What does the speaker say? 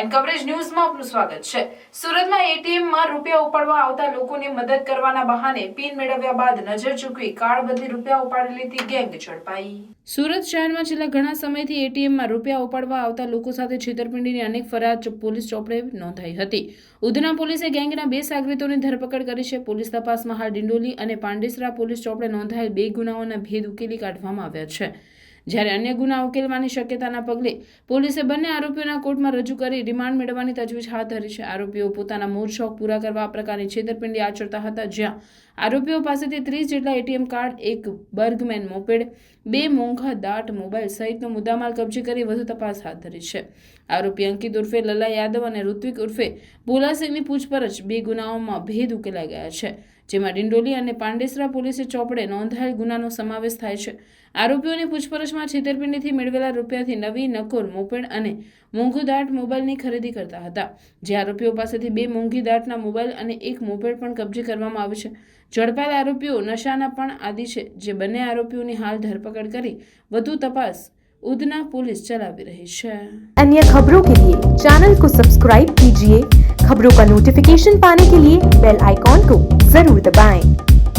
And coverage ન્યૂઝમાં આપનું સ્વાગત છે. સુરતમાં એટીએમમાં રૂપિયા ઉપાડવા આવતા લોકોની મદદ કરવાના બહાને પિન મેળવ્યા બાદ નજર ચૂકવી કાર્ડ બદલી રૂપિયા ઉપાડી લેતી ગેંગ ઝડપાઈ. સુરત શહેરમાં છેલ્લા ઘણા સમયથી એટીએમમાં રૂપિયા ઉપાડવા આવતા લોકો સાથે છેતરપિંડીની અનેક ફરિયાદ પોલીસ ચોપડે નોંધાઈ હતી. ઉધના પોલીસે ગેંગના બે સાગરીતોની ધરપકડ કરી છે. પોલીસ તપાસમાં હાલ ડિંડોલી અને પાંડેસરા પોલીસ ચોપડે નોંધાયેલ બે ગુનાઓના ભેદ ઉકેલી કાઢવામાં આવ્યા છે. જ્યારે અન્ય ગુના ઉકેલવાની શક્યતાના પગલે પોલીસે બંને આરોપીઓના કોર્ટમાં રજૂ કરી રિમાન્ડ મેળવવાની તજવીજ હાથ ધરી છે. આરોપીઓ પોતાના મૂળ શોખ પૂરા કરવા આ પ્રકારની છેતરપિંડી આચરતા હતા, જ્યાં આરોપીઓ પાસેથી ત્રીસ જેટલા એટીએમ કાર્ડ, એક બર્ગમેન મોપેડ, બે મોંઘા દાટ મોબાઈલ સહિતનો મુદ્દામાલ કબજે કરી વધુ તપાસ હાથ ધરી છે. આરોપી અંકિત ઉર્ફે લલા યાદવ અને ઋત્વિક ઉર્ફે ભોલાસિંહની પૂછપરછ બે ગુનાઓમાં ભેદ ઉકેલાઈ ગયા છે, જેમાં ડિંડોલી અને પાંડેસરા પોલીસે ચોપડે નોંધાયેલ ગુનાનો સમાવેશ થાય છે. આરોપીઓની પૂછપરછમાં છેતરપિંડીથી મેળવેલા રૂપિયાથી નવી નકોર મોપેડ અને મોંઘુ દાટ મોબાઈલની ખરીદી કરતા હતા જે આરોપીઓ પાસેથી બે મોંઘી દાટના મોબાઈલ અને એક મોપેડ પણ કબજે કરવામાં આવ્યું છે ઝડપાયેલ આરોપીઓ નશાના પણ આદિ છે જે બંને આરોપીઓની હાલ ધરપકડ કરી વધુ તપાસ ઉધના પોલીસ ચલાવી રહી છે अन्य खबरों के लिए चैनल को सब्सक्राइब कीजिए खबरों का नोटिफिकेशन पाने के लिए बेल आइकॉन को जरूर दबाएं।